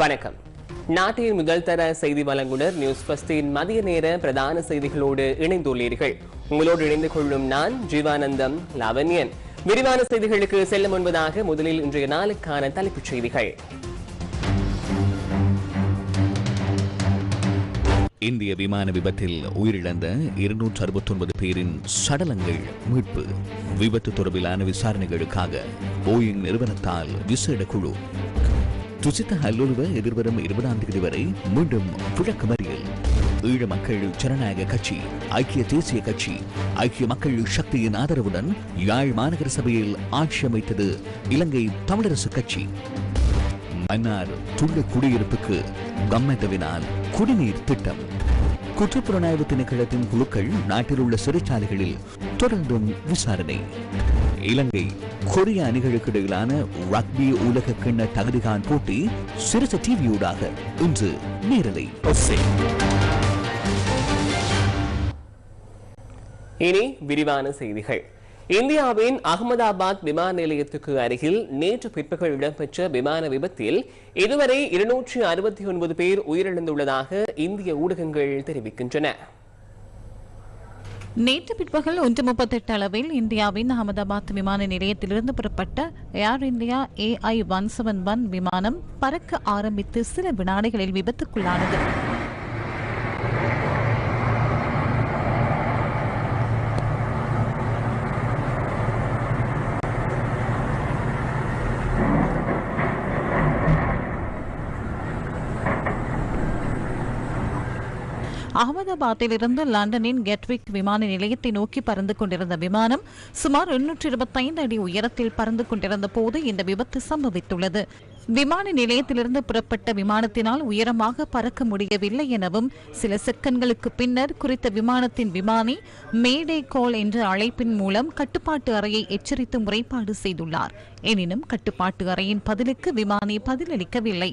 வணக்கம். நாட்டின் முதல் தர செய்தி வழங்குனர் நியூஸ் பஸ்டின் மதிய நேர பிரதான செய்திகளோடு இணைந்துள்ளீர்கள். உங்களோடு இணைந்து கொள்ளும் நான் ஜீவானந்தம் லாவண்யன். விரிவான செய்திகளுக்கு செல்ல முன்பதாக முதலில் இன்றைய நாளுக்கான தலைப்புச் செய்திகள். இந்திய விமான விபத்தில் உயிரிழந்த இருநூற்று அறுபத்தொன்பது பேரின் சடலங்கள் மீட்பு. விபத்து தொடர்பிலான விசாரணைகளுக்காக போயிங் நிறுவனத்தால் விசேட குழு துசித்த ஹல்லுலுவ எதிர்வரும் இருபதாம் தேதி வரை மீண்டும் விளக்கமறியல் ஈழ மக்கள் ஜனநாயக கட்சி ஐக்கிய தேசிய கட்சி ஐக்கிய மக்கள் சக்தியின் ஆதரவுடன் யாழ் மாநகர சபையில் ஆட்சி அமைத்தது இலங்கை தமிழரசு கட்சி. மன்னார் துள்ள குடியிருப்புக்கு கம்மந்தவினால் குடிநீர் திட்டம். குற்றப்புலனாய்வு திணைக்களத்தின் குழுக்கள் நாட்டில் உள்ள சிறைச்சாலைகளில் தொடர்ந்தும் விசாரணை. இலங்கை கொரிய அணிகளுக்கு இடையிலான ரக்பி உலக கிண்ண தகுதிகான் போட்டி சிறுச டிவியூடாக இன்று நேரலை இனி விரிவான செய்திகள். இந்தியாவின் அகமதாபாத் விமான நிலையத்துக்கு அருகில் நேற்று பிற்பகல் இடம்பெற்ற விமான விபத்தில் இதுவரை இருநூற்றி அறுபத்தி ஒன்பது பேர் உயிரிழந்துள்ளதாக இந்திய ஊடகங்கள் தெரிவிக்கின்றன. நேற்று பிற்பகல் ஒன்று முப்பத்தெட்டு அளவில் இந்தியாவின் அகமதாபாத் விமான நிலையத்திலிருந்து புறப்பட்ட Air India AI one seven one விமானம் பறக்க ஆரம்பித்து சில வினாடிகளில் விபத்துக்குள்ளானது. அகமதாபாத்திலிருந்து லண்டனின் கெட்விக் விமான நிலையத்தை நோக்கி பறந்து கொண்டிருந்த விமானம் சுமார் எண்ணூற்றி இருபத்தைந்து அடி உயரத்தில் பறந்து கொண்டிருந்த போது இந்த விபத்து சம்பவித்துள்ளது. விமான நிலையத்திலிருந்து புறப்பட்ட விமானத்தினால் உயரமாக பறக்க முடியவில்லை எனவும் சில செகண்ட்களுக்கு பின்னர் குறித்த விமானத்தின் விமானி மேடே கால் என்ற அழைப்பின் மூலம் கட்டுப்பாட்டு அறையை எச்சரித்து முறைப்பாடு செய்துள்ளார். எனினும் கட்டுப்பாட்டு அறையின் பதிலுக்கு விமானி பதிலளிக்கவில்லை.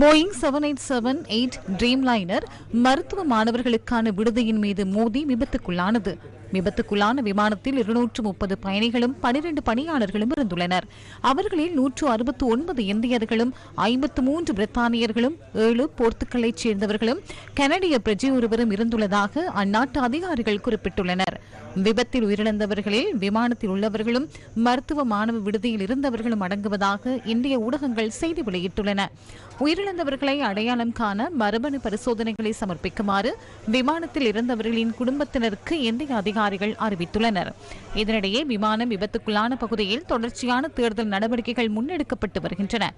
Boeing seven eight seven eight Dreamliner மருத்துவ மாணவர்களுக்கான விடுதியின் மீது மோதி விபத்துக்குள்ளானது. விபத்துக்குள்ளான விமானத்தில் இருநூற்று முப்பது பயணிகளும் பனிரெண்டு பணியாளர்களும் இருந்துள்ளனர். அவர்களில் நூற்று அறுபத்து ஒன்பது இந்தியர்களும் ஐம்பத்து மூன்று பிரித்தானியர்களும் ஏழு போர்த்துக்கலைச் சேர்ந்தவர்களும் கனடிய பிரஜை ஒருவரும் இருந்துள்ளதாக அந்நாட்டு அதிகாரிகள் குறிப்பிட்டுள்ளனர். விபத்தில் உயிரிழந்தவர்களில் விமானத்தில் உள்ளவர்களும் மருத்துவ மாணவ விடுதியில் இருந்தவர்களும் அடங்குவதாக இந்திய ஊடகங்கள் செய்தி வெளியிட்டுள்ளன. உயிரிழந்தவர்களை அடையாளம் காண மரபணு பரிசோதனைகளை சமர்ப்பிக்குமாறு விமானத்தில் இருந்தவர்களின் குடும்பத்தினருக்கு இந்திய அதிகாரிகள் அறிவித்துள்ளனர். இதனிடையே விமானம் விபத்துக்குள்ளான பகுதியில் தொடர்ச்சியான தேர்தல் நடவடிக்கைகள் முன்னெடுக்கப்பட்டு வருகின்றன.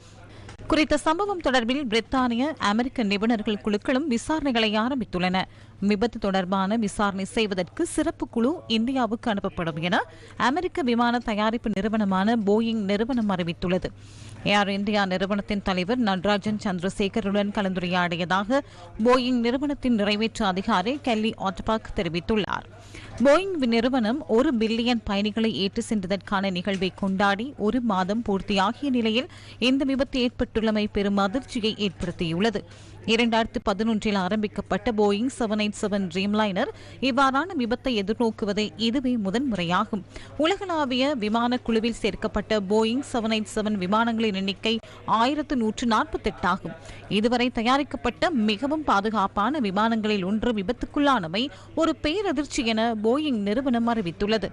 குறித்த சம்பவம் தொடர்பில் பிரித்தானிய அமெரிக்க நிபுணர்கள் குழுக்களும் விசாரணைகளை ஆரம்பித்துள்ளன. விபத்து தொடர்பான விசாரணை செய்வதற்கு சிறப்பு குழு இந்தியாவுக்கு அனுப்பப்படும் என அமெரிக்க விமான தயாரிப்பு நிறுவனமான போயிங் நிறுவனம் அறிவித்துள்ளது. ஏர் இந்தியா நிறுவனத்தின் தலைவர் நடராஜன் சந்திரசேகருடன் கலந்துரையாடியதாக போயிங் நிறுவனத்தின் நிறைவேற்று அதிகாரி கெல்லி ஆட்பாக் தெரிவித்துள்ளார். போயிங் நிறுவனம் ஒரு பில்லியன் பயணிகளை ஏற்றி சென்றதற்கான நிகழ்வை கொண்டாடி ஒரு மாதம் பூர்த்தியாகிய நிலையில் இந்த விபத்து ஏற்பட்டுள்ளமை பெரும் அதிர்ச்சியை ஏற்படுத்தியுள்ளது. இரண்டாயிரத்து பதினொன்றில் ஆரம்பிக்கப்பட்ட Boeing seven eight seven Dreamliner இவ்வாறான விபத்தை எதிர்நோக்குவதே இதுவே முதன்முறையாகும். உலகளாவிய விமான குழுவில் சேர்க்கப்பட்ட போயிங் செவன் எயிட் செவன் வாகனங்களின் எண்ணிக்கை ஆயிரத்து நூற்று நாற்பத்தெட்டாகும். இதுவரை தயாரிக்கப்பட்ட மிகவும் பாதுகாப்பான விமானங்களில் ஒன்று விபத்துக்குள்ளானமை ஒரு பேரதிர்ச்சி என போயிங் நிறுவனம் அறிவித்துள்ளது.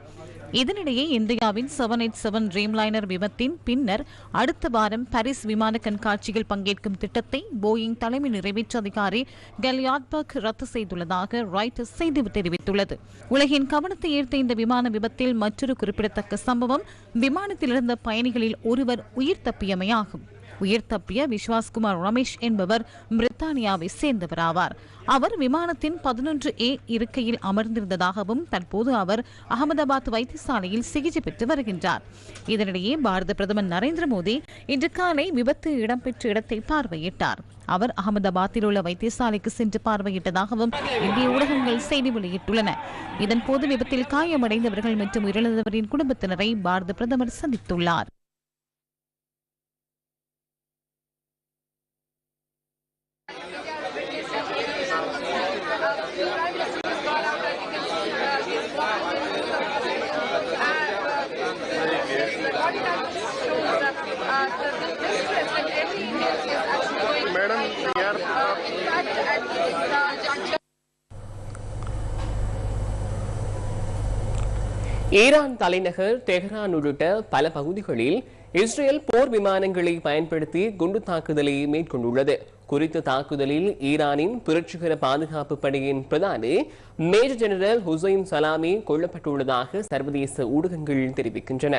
இதனிடையே இந்தியாவின் செவன் எயிட் செவன் ட்ரீம்லைனர் விபத்தின் பின்னர் அடுத்த வாரம் பாரிஸ் விமான கண்காட்சியில் பங்கேற்கும் திட்டத்தை போயிங் தலைமை நிறைவேற்று அதிகாரி கெலியாட்பர்க் ரத்து செய்துள்ளதாக ராய்டர்ஸ் செய்தி தெரிவித்துள்ளது. உலகின் கவனத்தை ஈர்த்த இந்த விமான விபத்தில் மற்றொரு குறிப்பிடத்தக்க சம்பவம் விமானத்தில் இருந்த பயணிகளில் ஒருவர் உயிர் தப்பியமையாகும். உயிர் தப்பிய விஸ்வாஸ்குமார் ரமேஷ் என்பவர் பிரித்தானியாவை சேர்ந்தவர் ஆவார் அவர் விமானத்தின் பதினொன்று ஏ இருக்கையில் அமர்ந்திருந்ததாகவும் தற்போது அவர் அகமதாபாத் வைத்தியசாலையில் சிகிச்சை பெற்று வருகின்றார். இதனிடையே பாரத பிரதமர் நரேந்திர மோடி இன்று காலை விபத்து இடம்பெற்ற இடத்தை பார்வையிட்டார். அவர் அகமதாபாத்தில் உள்ள வைத்தியசாலைக்கு சென்று பார்வையிட்டதாகவும் இந்திய ஊடகங்கள் செய்தி வெளியிட்டுள்ளன. இதன்போது விபத்தில் காயமடைந்தவர்கள் மற்றும் உயிரிழந்தவரின் குடும்பத்தினரை பாரத பிரதமர் சந்தித்துள்ளார். ஈரான் தலைநகர் தெஹ்ரான் உள்ளிட்ட பல பகுதிகளில் இஸ்ரேல் போர் விமானங்களை பயன்படுத்தி குண்டு தாக்குதலை மேற்கொண்டுள்ளது. குறித்த தாக்குதலில் ஈரானின் புரட்சிகர பாதுகாப்பு படையின் பிரதானி மேஜர் ஜெனரல் ஹுசைன் சலாமி கொல்லப்பட்டுள்ளதாக சர்வதேச ஊடகங்கள் தெரிவிக்கின்றன.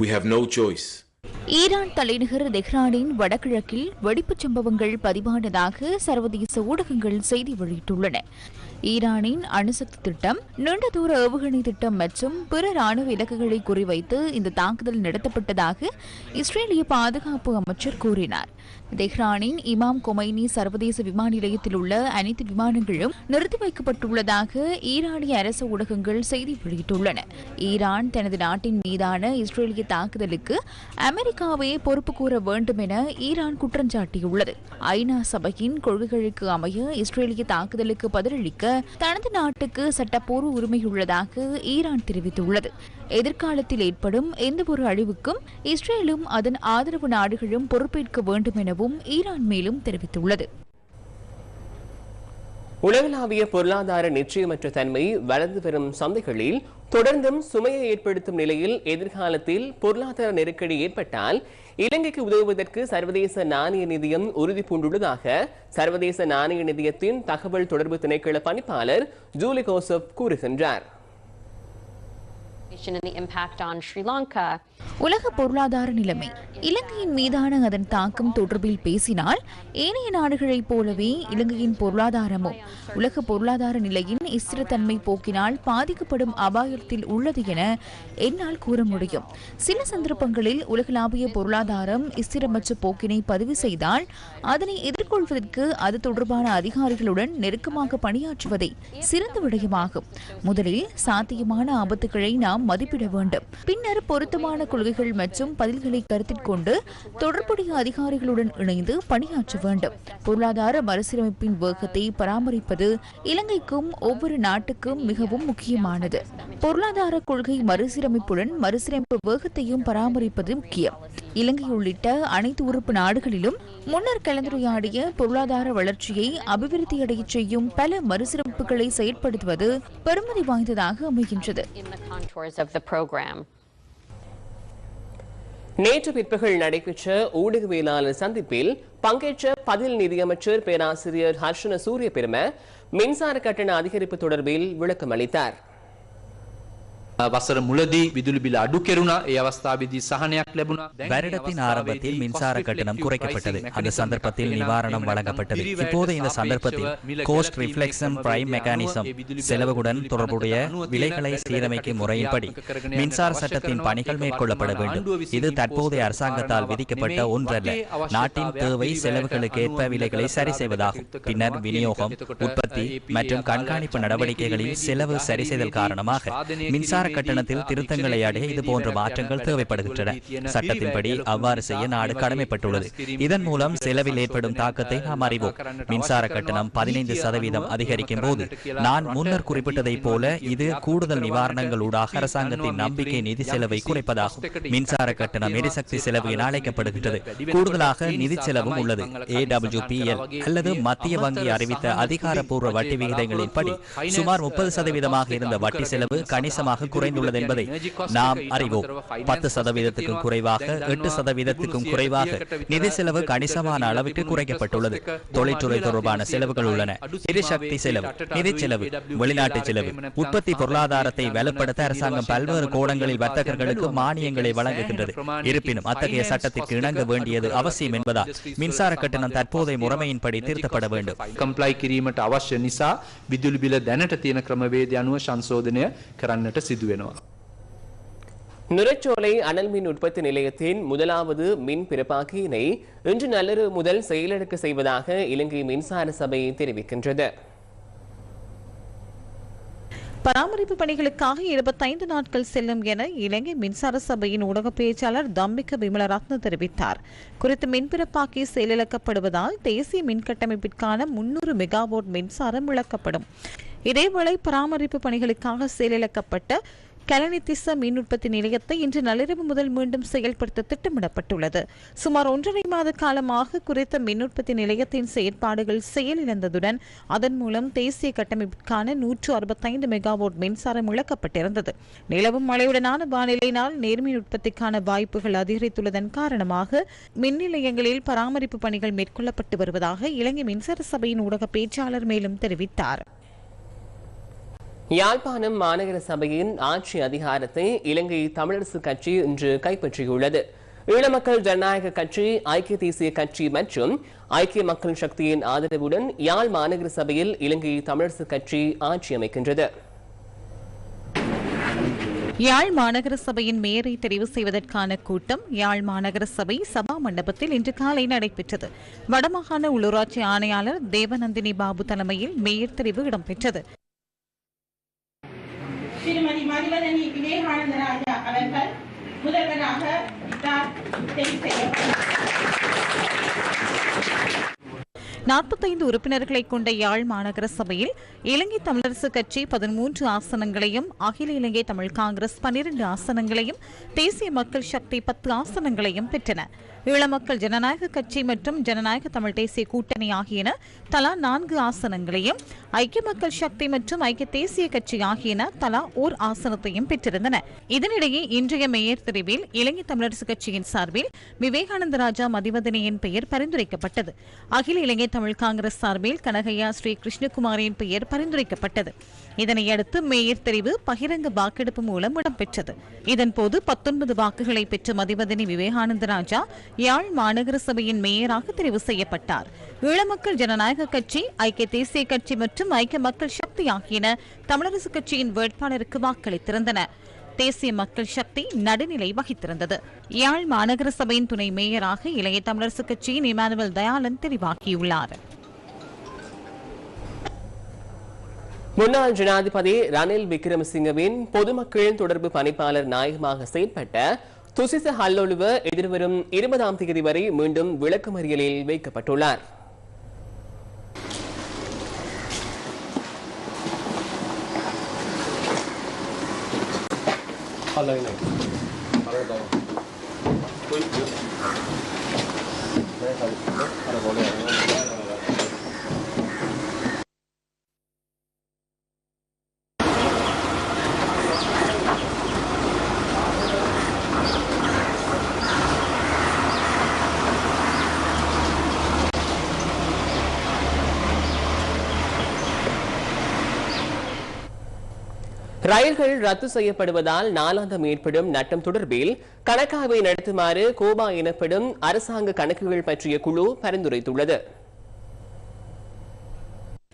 We have no choice. Iran தலைநகர் தெஹ்ரானின் வடகிழக்கில் வெடிப்புச் சம்பவங்கள் பதிவானதாக சர்வதேச ஊடகங்கள் செய்தி வெளியிட்டுள்ளன. ஈரானின் அணுசக்தி திட்டம் நீண்ட தூர ஏவுகணை திட்டம் மற்றும் பிற ராணுவ இலக்குகளை குறிவைத்து இந்த தாக்குதல் நடத்தப்பட்டதாக இஸ்ரேலிய பாதுகாப்பு அமைச்சர் கூறினார். தெஹ்ரானின் இமாம் கொமைனி சர்வதேச விமான நிலையத்தில் உள்ள அனைத்து விமானங்களும் நிறுத்தி வைக்கப்பட்டுள்ளதாக ஈரானிய அரசு ஊடகங்கள் செய்தி வெளியிட்டுள்ளன. ஈரான் தனது நாட்டின் மீதான இஸ்ரேலிய தாக்குதலுக்கு அமெரிக்காவே பொறுப்பு கூற வேண்டும் என ஈரான் குற்றம் சாட்டியுள்ளது. ஐநா சபையின் கொள்கைகளுக்கு அமைய இஸ்ரேலிய தாக்குதலுக்கு பதிலளிக்க தனது நாட்டுக்கு சட்டப்பூர்வ உரிமையுள்ளதாக ஈரான் தெரிவித்துள்ளது. எதிர்காலத்தில் ஏற்படும் எந்தவொரு அழிவுக்கும் இஸ்ரேலும் அதன் ஆதரவு நாடுகளும் பொறுப்பேற்க வேண்டும் எனவும் ஈரான் மேலும் தெரிவித்துள்ளது. உலகளாவிய பொருளாதார நிச்சயமற்ற தன்மை வளர்ந்து வரும் சந்தைகளில் தொடர்ந்தும் சுமையை ஏற்படுத்தும் நிலையில் எதிர்காலத்தில் பொருளாதார நெருக்கடி ஏற்பட்டால் இலங்கைக்கு உதவுவதற்கு சர்வதேச நாணய நிதியம் உறுதி பூண்டுள்ளதாக சர்வதேச நாணய நிதியத்தின் தகவல் தொடர்பு திணைக்கள பணிப்பாளர் ஜூலி கோசப் கூறுகின்றார். உலக பொருளாதார நிலைமை. இலங்கையின் மீதான அதன் தாக்கம் தொடர்பில் பேசினால் ஏனைய நாடுகளைப் போலவே இலங்கையின் பொருளாதாரமும் உலக பொருளாதார நிலையின் ஸ்திரத்தன்மை போக்கினால் பாதிக்கப்படும் அபாயத்தில் உள்ளது என என்னால் கூற முடியும். சில சந்தர்ப்பங்களில் உலகளாவிய பொருளாதாரம் ஸ்திரமற்ற போக்கினை பதிவு செய்தால் அதனை எதிர்கொள்வதற்கு அது தொடர்பான அதிகாரிகளுடன் நெருக்கமாக பணியாற்றுவதே சிறந்த விடயமாகும். முதலில் சாத்தியமான ஆபத்துகளை நாம் மதிப்பிட வேண்டும். பின்னர் பொருத்தமான கொள்கைகள் மற்றும் பதில்களை கருத்தில் கொண்டு தொடர்புடைய அதிகாரிகளுடன் இணைந்து பணியாற்ற வேண்டும். பொருளாதார மறுசீரமைப்பின் வேகத்தை பராமரிப்பது இலங்கைக்கும் ஒவ்வொரு நாட்டுக்கும் மிகவும் முக்கியமானது. பொருளாதார கொள்கை மறுசீரமைப்புடன் மறுசீரமைப்பு வேகத்தையும் பராமரிப்பது முக்கியம். இலங்கை உள்ளிட்ட அனைத்து உறுப்பு நாடுகளிலும் முன்னர் கலந்துரையாடிய பொருளாதார வளர்ச்சியை அபிவிருத்தியடையச் செய்யும் பல மறுசீரமைப்புகளை செயற்படுத்துவது பெருமதி வாய்ந்ததாக அமைகின்றது. Of the program. நேற்று பிற்பகல் நடைபெற்ற ஊடகவியலாளர் சந்திப்பில் பங்கேற்ற பதில் நிதியமைச்சர் பேராசிரியர் ஹர்ஷன சூரிய பெரும மின்சார கட்டண அதிகரிப்பு தொடர்பில் விளக்கம் அளித்தார் වසර මුලදී විදුලි බිල අඩු කෙරුණා ඒ අවස්ථාවේදී සහනයක් ලැබුණා දැන් මේ வருடத்தின் අවස්ථාවේදී ஆரம்பத்தில் மின்சார cost கட்டணம் reflective குறைக்கப்பட்டது pricing அந்த mechanism சந்தர்ப்பத்தில் එකතු நிவாரணம் වෙනවා. வழங்கப்பட்டது පිරිවැයට இப்போது இந்த සාපේක්ෂව சந்தர்ப்பத்தில் මිල கோஸ்ட் ගැටීම් ரிஃப்ளெக்ஷன் ක්‍රමවේදය பிரைம் අනුව மெக்கானிசம் ඒ විදුලි බිල செலவுடன் විදුලි தொடர்புடைய පනත අනුව තියෙන விலைகளை වැදගත් சீரமைக்கும் ක්‍රියාත්මක முறையின்படி කරගෙන යන්නට மின்சார අවශ්‍ය சட்டத்தின் කරනවා. பணிகள் ඒක மேற்கொள்ளப்பட වර්තමාන வேண்டும் ආණ්ඩුව විසින් இது தற்போதைய impose அரசாங்கத்தால் කරන விதிக்கப்பட்ட නෙමෙයි. ஒன்றல்ல රටේ අවශ්‍යතාවයක් நாட்டின் தேவை පිරිවැයට செலவுகளுக்கு ஏற்ப අනුව விலைகளை මිල சரி කරලා செய்வதாகும் කටයුතු பின்னர் කරනවා. விநியோகம் එතකොට உற்பத்தி APA மற்றும் අදාළ கண்காணிப்பு ජනනය நடவடிக்கைகளில் කිරීමේදී, செலவு சரி செய்தல் ධාරණය காரணமாக කිරීමේදී, மின்சார සාධනය கட்டணத்தில் திருத்தங்களை அடைய இது போன்ற மாற்றங்கள் தேவைப்படுகின்றன. சட்டத்தின்படி அவ்வாறு செய்ய நாடு கடமைப்பட்டுள்ளது. இதன் மூலம் செலவில் ஏற்படும் தாக்கத்தை நாம் அறிவோம். மின்சார கட்டணம் பதினைந்து சதவீதம் அதிகரிக்கும் போது நான் முன்னர் குறிப்பிட்டதை போல இது கூடுதல் நிவாரணங்களூடாக அரசாங்கத்தின் நம்பிக்கை நிதி செலவை குறைப்பதாகும். மின்சார கட்டணம் எரிசக்தி செலவு என அழைக்கப்படுகின்றது. கூடுதலாக நிதி செலவும் உள்ளது. ஏடபிள்யூபிஎல் அல்லது மத்திய வங்கி அறிவித்த அதிகாரப்பூர்வ வட்டி விகிதங்களின் படி சுமார் முப்பது சதவீதமாக இருந்த வட்டி செலவு கணிசமாக குறைந்துள்ளது என்பதை நாம் அறிவோம் பத்து சதவீதத்துக்கும் குறைவாக எட்டு சதவீதத்துக்கும் குறைவாக நிதி செலவு கணிசமான அளவுக்கு குறைக்கப்பட்டுள்ளது தொழில்துறை தொடர்பான செலவுகள் உள்ளன எரிசக்தி செலவு நிதி செலவு வெளிநாட்டு செலவு உற்பத்தி பொருளாதாரத்தை வலுப்படுத்த அரசாங்கம் பல்வேறு கோணங்களில் வர்த்தகர்களுக்கு மானியங்களை வழங்குகின்றது இருப்பினும் அத்தகைய சட்டத்திற்கு இணங்க வேண்டியது அவசியம் என்பதால் மின்சார கட்டணம் தற்போதைய முறைமையின்படி திருத்தப்பட வேண்டும் කම්ප්ලයි කිරීමට අවශ්‍ය නිසා විදුලි බිල දැනට තියෙන ක්‍රමවේද අනුව සංශෝධනය කරන්නට සිදුවෙනවා. நுரச்சோலை அனல் மின் உற்பத்தி நிலையத்தின் முதலாவது மின் பிறப்பாக்கியினை இன்று நள்ளிரவு முதல் செயலிழக்க செய்வதாக இலங்கை மின்சார சபை தெரிவிக்கின்றது பராமரிப்பு பணிகளுக்காக இருபத்தைந்து நாட்கள் செல்லும் என இலங்கை மின்சார சபையின் ஊடக பேச்சாளர் தம்பிக்க விமலரத்ன தெரிவித்தார் குறித்து மின்பிறப்பாக்கி செயலிழக்கப்படுவதால் தேசிய மின் கட்டமைப்பிற்கான முன்னூறு மெகாவாட் மின்சாரம் இழக்கப்படும் இதேவேளை பராமரிப்பு பணிகளுக்காக செயலிழக்கப்பட்ட கலனித்திச மின் உற்பத்தி நிலையத்தை இன்று நள்ளிரவு முதல் மீண்டும் செயல்படுத்த திட்டமிடப்பட்டுள்ளது. சுமார் ஒன்றரை மாத காலமாக குறித்த மின் உற்பத்தி நிலையத்தின் செயற்பாடுகள் செயலிழந்ததுடன் அதன் மூலம் தேசிய கட்டமைப்பிற்கான நூற்று அறுபத்தைந்து மெகாவாட் மின்சாரம் இழக்கப்பட்டிருந்தது. நிலவும் மழையுடனான வானிலையினால் நேர்மின் உற்பத்திக்கான வாய்ப்புகள் அதிகரித்துள்ளதன் காரணமாக மின் நிலையங்களில் பராமரிப்பு பணிகள் மேற்கொள்ளப்பட்டு வருவதாக இலங்கை மின்சார சபையின் ஊடக பேச்சாளர் மேலும் தெரிவித்தார். யாழ்ப்பாணம் மாநகர சபையின் ஆட்சி அதிகாரத்தை இலங்கை தமிழரசு கட்சி இன்று கைப்பற்றியுள்ளது. ஈழமக்கள் ஜனநாயக கட்சி ஐக்கிய தேசிய கட்சி மற்றும் ஐக்கிய மக்கள் சக்தியின் ஆதரவுடன் யாழ் மாநகர சபையில் இலங்கை தமிழரசு கட்சி ஆட்சி அமைக்கின்றது. யாழ் மாநகர சபையின் மேயரை தெரிவு செய்வதற்கான கூட்டம் யாழ் மாநகர சபை சபா மண்டபத்தில் இன்று காலை நடைபெற்றது. வடமாகாண உள்ளூராட்சி ஆணையாளர் தேவநந்தினி பாபு தலைமையில் மேயர் தெரிவு இடம்பெற்றது. திருமதி மதுவதனி விவேகானந்த ராஜா அவர்கள் முதல்வராக நாற்பத்தைந்து உறுப்பினர்களை கொண்ட யாழ் மாநகர சபையில் இலங்கை தமிழரசு கட்சி பதிமூன்று ஆசனங்களையும் அகில இலங்கை தமிழ் காங்கிரஸ் பனிரெண்டு ஆசனங்களையும் தேசிய மக்கள் சக்தி பத்து ஆசனங்களையும் பெற்றன. ஈழமக்கள் ஜனநாயக கட்சி மற்றும் ஜனநாயக தமிழ் தேசிய கூட்டணி ஆகியன தலா நான்கு ஆசனங்களையும் ஐக்கிய மக்கள் சக்தி மற்றும் ஐக்கிய தேசிய கட்சி ஆகியன தலா ஓர் ஆசனத்தையும் பெற்றிருந்தன. இதனிடையே இன்றைய மேயர் தெரிவில் இலங்கை தமிழரசு கட்சியின் சார்பில் விவேகானந்த ராஜா மதிவதனியின் பெயர் பரிந்துரைக்கப்பட்டது. அகில இலங்கை தமிழ் காங்கிரஸ் சார்பில் கனகையா ஸ்ரீ கிருஷ்ணகுமாரின் பெயர் பரிந்துரைக்கப்பட்டது. இதனையடுத்து மேயர் தெரிவு பகிரங்க வாக்கெடுப்பு மூலம் இடம்பெற்றது. இதன்போது பத்தொன்பது வாக்குகளை பெற்ற மதிவதனி விவேகானந்த ராஜா யாழ் மாநகர சபையின் மேயராக தெரிவு செய்யப்பட்டார். ஈழமக்கள் ஜனநாயக கட்சி ஐக்கிய தேசிய கட்சி மற்றும் ஐக்கிய மக்கள் சக்தி ஆகியன தமிழரசு கட்சியின் வேட்பாளருக்கு வாக்களித்திருந்தன. தேசிய மக்கள் சக்தி நடுநிலை வகித்திருந்தது. யாழ் மாநகர சபையின் துணை மேயராக இளைய தமிழரசு கட்சியின் இமானுவல் தயாளன் தெரிவாகியுள்ளார். முன்னாள் ஜனாதிபதி ரணில் விக்ரமசிங்கவின் பொதுமக்கள் தொடர்பு பணிப்பாளர் நாயகமாக செயல்பட்ட துசிச ஹல்லொழுவ எதிர்வரும் இருபதாம் தேதி வரை மீண்டும் விளக்கமறியலில் வைக்கப்பட்டுள்ளார். ரயில்கள் ரத்து செய்யப்படுவதால் நாளாந்தம் ஏற்படும் நட்டம் தொடர்பில் கணக்காய்வை நடத்துமாறு கோபா எனப்படும் அரசாங்க கணக்குகள் பற்றிய குழு பரிந்துரைத்துள்ளது.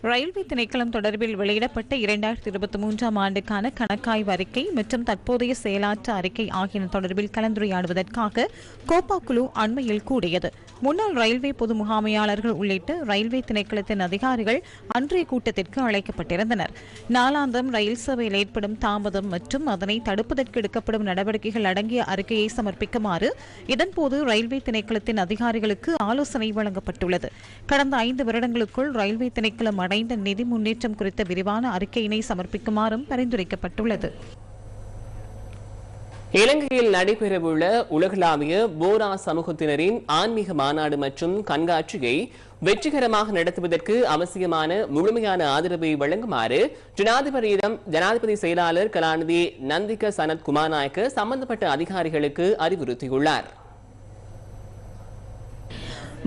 ரயில்வே திணைக்களம் தொடர்பில் வெளியிடப்பட்ட இரண்டாயிரத்தி இருபத்தி மூன்றாம் ஆண்டுக்கான கணக்காய்வு அறிக்கை மற்றும் தற்போதைய செயலாற்ற அறிக்கை ஆகியன தொடர்பில் கலந்துரையாடுவதற்காக கோப்பா குழு அண்மையில் கூடியது. முன்னாள் ரயில்வே பொது முகாமையாளர்கள் உள்ளிட்ட ரயில்வே திணைக்களத்தின் அதிகாரிகள் அன்றைய கூட்டத்திற்கு அழைக்கப்பட்டிருந்தனர். நாளாந்தம் ரயில் சேவையில் ஏற்படும் தாமதம் மற்றும் அதனை தடுப்பதற்கு எடுக்கப்படும் நடவடிக்கைகள் அடங்கிய அறிக்கையை சமர்ப்பிக்குமாறு இதன்போது ரயில்வே திணைக்களத்தின் அதிகாரிகளுக்கு ஆலோசனை வழங்கப்பட்டுள்ளது. கடந்த ஐந்து வருடங்களுக்குள் ரயில்வே திணைக்களம் அடைந்த நிதி முன்னேற்றம் குறித்த விரிவான அறிக்கையினை சமர்ப்பிக்குமாறும் பரிந்துரைக்கப்பட்டுள்ளது. இலங்கையில் நடைபெறவுள்ள உலகளாவிய போரா சமூகத்தினரின் ஆன்மீக மாநாடு மற்றும் கண்காட்சியை வெற்றிகரமாக நடத்துவதற்கு அவசியமான முழுமையான ஆதரவை வழங்குமாறு ஜனாதிபதியிடம் ஜனாதிபதி செயலாளர் கலாநிதி நந்திக சனத் குமாநாயக்க சம்பந்தப்பட்ட அதிகாரிகளுக்கு அறிவுறுத்தியுள்ளார்.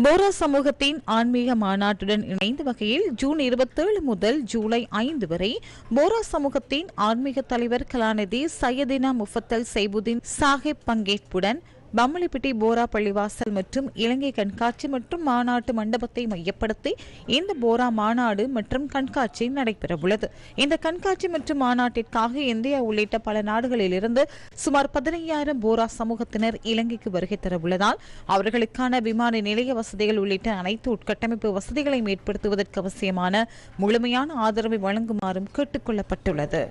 போரா சமூகத்தின் ஆன்மீக மாநாட்டுடன் இணைந்த வகையில் ஜூன் இருபத்தேழு முதல் ஜூலை ஐந்து வரை போரா சமூகத்தின் ஆன்மீக தலைவர் கலாநிதி சையதினா முஃபத்தல் சைபுதீன் சாஹிப் பங்கேற்புடன் பம்மளிப்பிட்டி போரா பள்ளிவாசல் மற்றும் இலங்கை கண்காட்சி மற்றும் மாநாட்டு மண்டபத்தை மையப்படுத்தி இந்த போரா மாநாடு மற்றும் கண்காட்சி நடைபெறவுள்ளது. இந்த கண்காட்சி மற்றும் மாநாட்டிற்காக இந்தியா உள்ளிட்ட பல நாடுகளிலிருந்து சுமார் பதினையாயிரம் போரா சமூகத்தினர் இலங்கைக்கு வருகை தரவுள்ளதால் அவர்களுக்கான விமான நிலைய வசதிகள் உள்ளிட்ட அனைத்து உட்கட்டமைப்பு வசதிகளை மேற்படுத்துவதற்கு அவசியமான முழுமையான ஆதரவை வழங்குமாறும் கேட்டுக்கொள்ளப்பட்டுள்ளது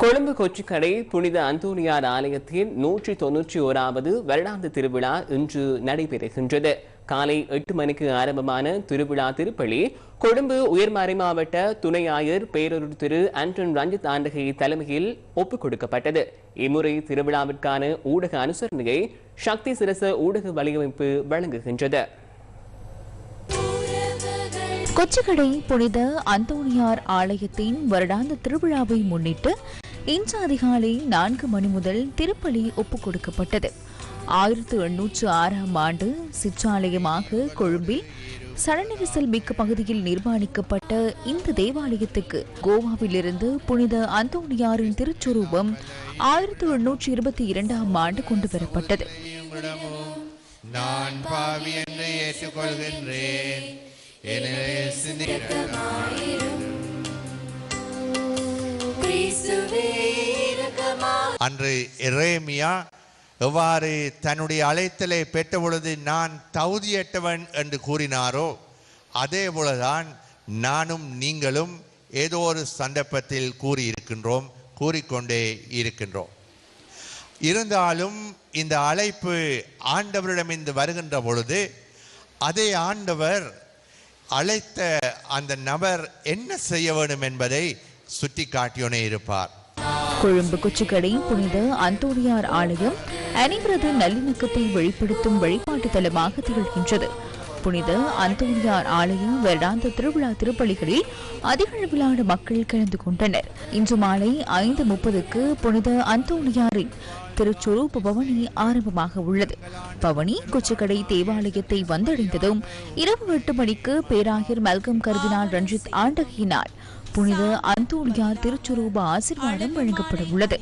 கொழும்பு கொச்சிக்கடை புனித அந்தோனியார் ஆலயத்தின் நூற்றி தொன்னூற்றி ஓராவது வருடாந்த திருவிழா இன்று நடைபெறுகின்றது. காலை எட்டு மணிக்கு ஆரம்பமான திருவிழா திருப்பலி கொழும்பு உயர்மறை மாவட்ட துணை ஆயர் பேரூர் திரு ஆண்டன் ரஞ்சித் ஆண்டகை தலைமையில் ஒப்புக் கொடுக்கப்பட்டது. இம்முறை திருவிழாவிற்கான ஊடக அனுசரணையை சக்தி சிரச ஊடக வலையமைப்பு வழங்குகின்றது. கொச்சிக்கடை புனித அந்தோனியார் ஆலயத்தின் வருடாந்த திருவிழாவை முன்னிட்டு இன்று அதிகாலை நான்கு மணி முதல் திருப்பலி ஒப்புக் கொடுக்கப்பட்டது. ஆயிரத்து எண்ணூற்று ஆறாம் ஆண்டு சிற்றாலயமாக கொழும்பில் சடநெரிசல் மிக்க பகுதியில் நிர்மாணிக்கப்பட்ட இந்த தேவாலயத்துக்கு கோவாவிலிருந்து புனித அந்தோனியாரின் திருச்சுரூபம் ஆயிரத்து எண்ணூற்று இருபத்தி இரண்டாம் ஆண்டு கொண்டு வரப்பட்டது. நான் பாவி என்று ஏற்றுக்கொள்கின்றேன். அன்று எரேமியா எவ்வாறு தன்னுடைய அழைத்தலை பெற்ற பொழுது நான் தகுதியற்றவன் என்று கூறினாரோ அதே போலதான் நானும் நீங்களும் ஏதோ ஒரு சந்தர்ப்பத்தில் கூறியிருக்கின்றோம் கூறிக்கொண்டே இருக்கின்றோம். இருந்தாலும் இந்த அழைப்பு ஆண்டவரிடமிருந்து வருகின்ற பொழுது அதே ஆண்டவர் அழைத்த அந்த நபர் என்ன செய்ய வேண்டும் என்பதை சுட்டி காட்டியோனே இருப்பார். கொழும்பு கொச்சிக்கடை புனித அந்தோணியார் ஆலயம் அனைவரது நல்லிணக்கத்தை வெளிப்படுத்தும் வழிபாட்டு தலமாக திகழ்கின்றது. புனித அந்தோனியார் ஆலய வருடாந்த திருவிழா திருப்பலிகளில் அதிக அளவிலான மக்கள் கலந்து கொண்டனர். இன்று மாலை ஐந்து முப்பதுக்கு புனித அந்தோனியாரின் திருச்சொரூப பவனி ஆரம்பமாக உள்ளது. பவனி கொச்சிக்கடை தேவாலயத்தை வந்தடைந்ததும் இரவு எட்டு மணிக்கு பேராயர் மல்கம் கருதினார் ரஞ்சித் ஆண்டகையினால் புனித அந்தோணியார் திருச்சுரூப ஆசிர்வாதம் வழங்கப்பட உள்ளது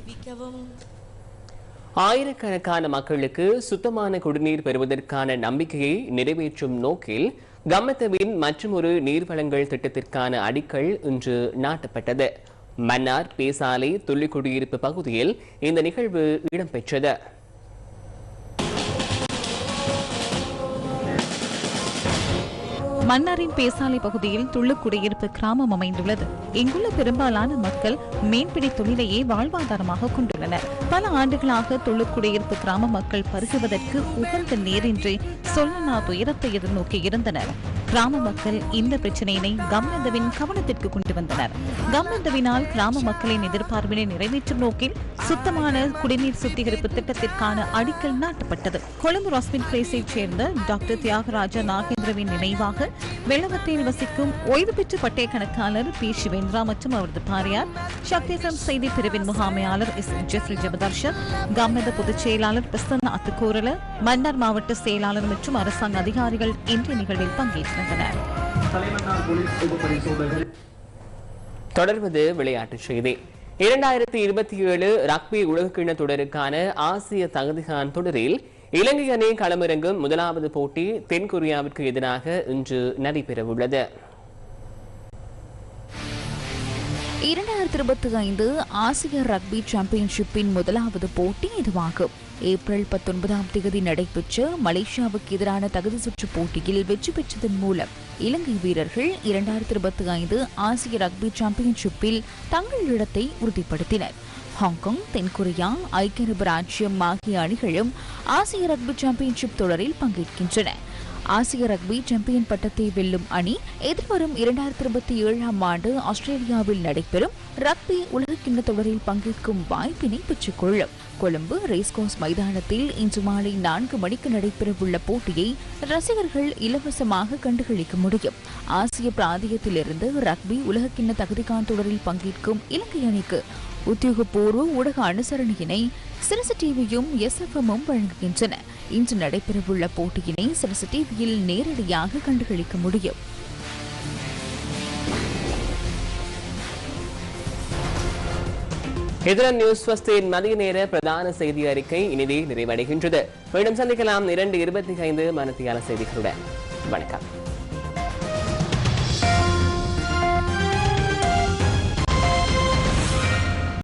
ஆயிரக்கணக்கான மக்களுக்கு சுத்தமான குடிநீர் பெறுவதற்கான நம்பிக்கையை நிறைவேற்றும் நோக்கில் கம்மத்தவின் மற்றும் ஒரு நீர்வளங்கள் திட்டத்திற்கான அடிக்கல் இன்று நாட்டப்பட்டது. மன்னார் பேசாலை துள்ளிக்குடியிருப்பு பகுதியில் இந்த நிகழ்வு இடம்பெற்றது. மன்னாரின் பேசாலை பகுதியில் துள்ளு குடியிருப்பு கிராமம் அமைந்துள்ளது. இங்குள்ள பெரும்பாலான மக்கள் மீன்பிடி தொழிலையே வாழ்வாதாரமாக கொண்டுள்ளனர். பல ஆண்டுகளாக துள்ளு குடியிருப்பு கிராம மக்கள் பருகுவதற்கு உகந்த நீரின்றி சொல்லனா துயரத்தை எதிர்நோக்கி இருந்தனர். கிராம மக்கள் இந்த பிரச்சனையினை கம்னந்தவின் கவனத்திற்கு கொண்டு வந்தனர். கம்னந்தவினால் கிராம மக்களின் எதிர்பார்ப்பினை நிறைவேற்றும் நோக்கில் சுத்தமான குடிநீர் சுத்திகரிப்பு திட்டத்திற்கான அடிக்கல் நாட்டப்பட்டது. கொழும்பு ராஸ்மின் பிளேஸைச் சேர்ந்த டாக்டர் தியாகராஜ நாகேந்திரவின் நினைவாக வெள்ளவத்தையில் வசிக்கும் ஓய்வு பெற்ற பட்டய கணக்காளர் பி. சிவேந்திரா மற்றும் அவரது பாரியார் சக்திகம் செய்தி பிரிவின் முகாமையாளர் எஸ். ஜெஃப்ரி ஜெபதர்ஷன் கம்னத பொதுச் செயலாளர் பிரசன்ன அத்துக்கூரல மன்னார் மாவட்ட செயலாளர் மற்றும் அரசாங்க அதிகாரிகள் இன்றைய நிகழ்வில் பங்கேற்றிருந்தனர் தொடர்வது விளையாட்டுச் செய்தி. இரண்டாயிரத்தி இருபத்தி ஏழு ரக்பி உலகக்கிண தொடருக்கான ஆசிய தகுதிகான் தொடரில் இலங்கை அணி களமிறங்கும் முதலாவது போட்டி தென்கொரியாவிற்கு எதிராக இன்று நடைபெறவுள்ளது. இரண்டாயிரத்தி இருபத்தி ஐந்து ஆசிய ரக்பி சாம்பியன்ஷிப்பின் முதலாவது போட்டி இதுவாகும். ஏப்ரல் பத்தொன்பதாம் தேதி நடைபெற்ற மலேசியாவுக்கு எதிரான தகுதி சுற்று போட்டியில் வெற்றி பெற்றதன் மூலம் இலங்கை வீரர்கள் இரண்டாயிரத்தி இருபத்தி ஐந்து ஆசிய ரக்பி சாம்பியன்ஷிப்பில் தங்கள் இடத்தை உறுதிப்படுத்தினர். ஹாங்காங் தென்கொரியா ஐக்கிய அரபு ராஜ்யம் ஆகிய அணிகளும் ஆசிய ரக்பி சாம்பியன்ஷிப் தொடரில் பங்கேற்கின்றன. ஆசிய ரக்பி சாம்பியன் பட்டத்தை வெல்லும் அணி எதிர்வரும் இரண்டாயிரத்தி இருபத்தி ஏழாம் ஆண்டு ஆஸ்திரேலியாவில் நடைபெறும் ரக்பி உலகக்கிண்ண தொடரில் பங்கேற்கும் வாய்ப்பினை பெற்றுக்கொள்ளும். கொழும்பு ரேஸ்கோஸ் மைதானத்தில் இன்று மாலை நான்கு மணிக்கு நடைபெறவுள்ள போட்டியை ரசிகர்கள் இலவசமாக கண்டுகளிக்க முடியும். ஆசிய பிராந்தியத்திலிருந்து ரக்பி உலகக்கிண்ண தகுதிகான் தொடரில் பங்கேற்கும் இலங்கை அணிக்கு உத்தியோகபூர்வ ஊடக அனுசரணையினை சிரசு டிவியும் எஸ்எஃப்எம்மும் வழங்குகின்றன. இன்று நடைபெறவுள்ள போட்டியினை சிசிடிவியில் நேரடியாக கண்டுகளிக்க முடியும். இதன் நியூஸ் ஃபஸ்டின் மதிய நேர பிரதான செய்தி அறிக்கை இனிதே நிறைவடைகின்றது. மீண்டும் சந்திக்கலாம் இரண்டு இருபத்தி ஐந்து மனத்தியான செய்திகளுடன். வணக்கம்.